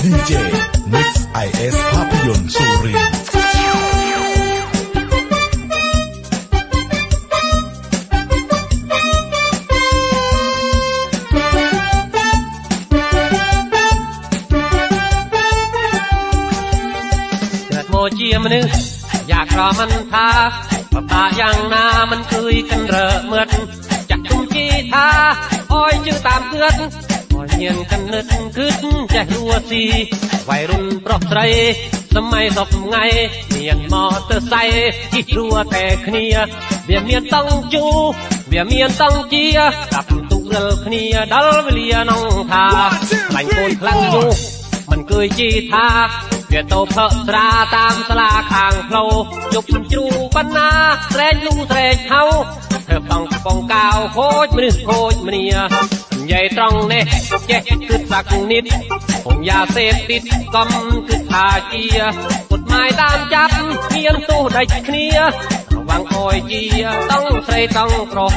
DJ Mix IS ភាពយន្តសូរីជាមនុស្សอยากรอมันทาបបាយ៉ាងណាមិនគឺកិនរើមើលចាក់ជុំជីថាអើយជឿតាមទឿនញៀនកណិតគិតចេះរួស៊ីវ័យរុនប្រុសស្រីសម័យសពថ្ងៃមានមកទៅសៃជីព្រួតែគ្នាវាមានតង់ជូវាមានតង់ជាកាប់ទុករលគ្នាដល់វេលានងថាបាញ់កូនខ្លាំងយូមិនគួយជីថាវាតោផឹកស្រាតាមស្លាខាងផ្លូវជប់ជ្រូប៉ុណ្ណាស្រែកលូស្រែកហៅធ្វើបងបងកៅខូចមនុស្សខូចគ្នានិយាយត្រង់នេះចេះគឺសាក់និតពងយ៉ាសេតទីកំគឺថាជាពុតម៉ាយតាមចាប់មានទោះដេចគ្នារវាងអយជាต้องស្រីต้องប្រុស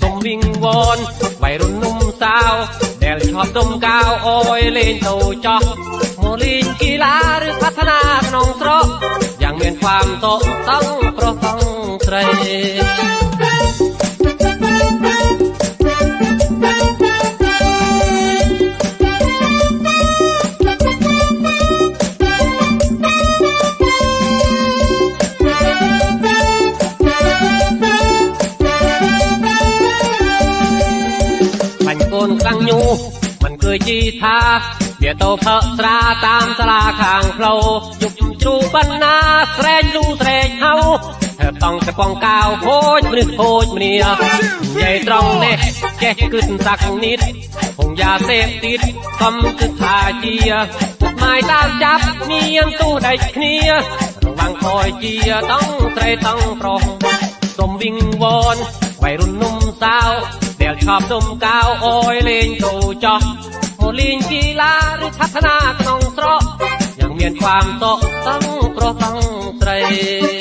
សុំវិងវនវៃរុននំសាវដែលឈប់ទុំកៅអយលេងទៅចោះមកលេងកីឡាឬបត្ថនាក្នុងស្រុកយ៉ាងមានความតោកតង់ប្រុសតង់ស្រីกังยูมันเคยจีทาเบียโตเพาะตราตามสลาข้างเผลหยุบจูปันนาแทรนลูเทรนเฮาเธอต้องจะป้องกาวโคตรมือโคตรเมียใหญ่ตรองเน่แก่ขึ้นสักนิดคงยาเสพติดคำจืทพาเจีย หมายตามจับ เมียนตู้ใดเคลียระวังคอยเจียต้องไตรต้องปรองสมวิงวอนไปรุ่นนุ่มสาวដែលឈប់ទុំកៅអយលេងទូចោះអូលេងកីឡាឬឆាត់ថ្នាក្នុងស្រុកយ៉ាងមានความសុខសង្គ្រោះសង្ស្រី